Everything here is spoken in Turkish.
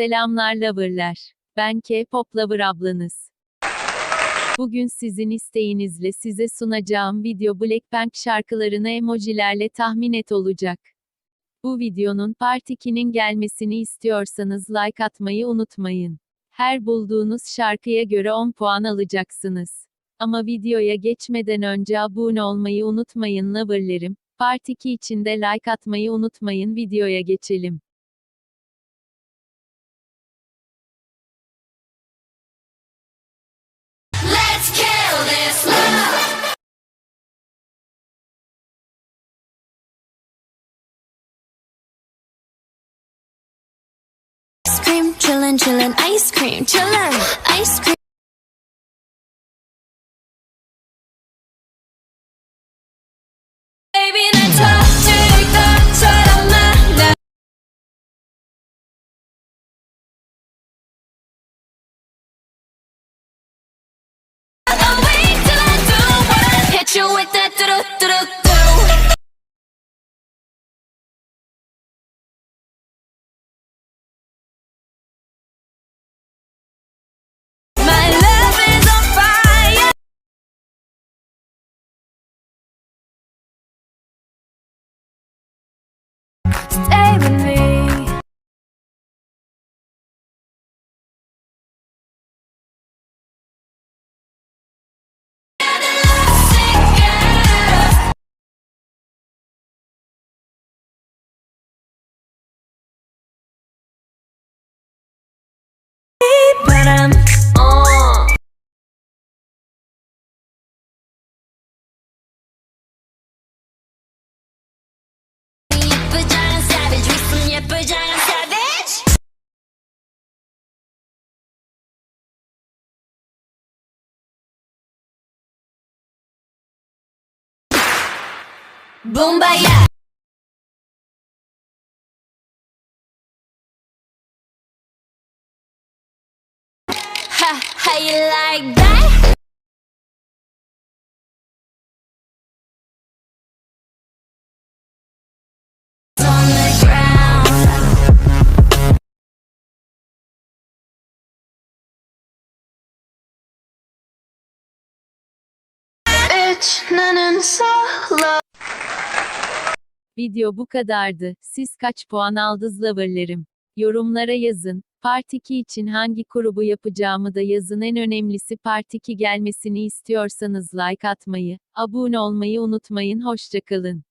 Selamlar loverlar. Ben K-pop lover ablanız. Bugün sizin isteğinizle size sunacağım video Blackpink şarkılarını emojilerle tahmin et olacak. Bu videonun Part 2'nin gelmesini istiyorsanız like atmayı unutmayın. Her bulduğunuz şarkıya göre 10 puan alacaksınız. Ama videoya geçmeden önce abone olmayı unutmayın loverlerim. Part 2 için de like atmayı unutmayın videoya geçelim. Chillin', chillin', ice cream, chillin', ice cream. Boombayah. Ha, how you like that? On the ground. Bitch, 나는 solo. Video bu kadardı. Siz kaç puan aldınız loverlerim? Yorumlara yazın. Part 2 için hangi grubu yapacağımı da yazın. En önemlisi Part 2 gelmesini istiyorsanız like atmayı, abone olmayı unutmayın. Hoşçakalın.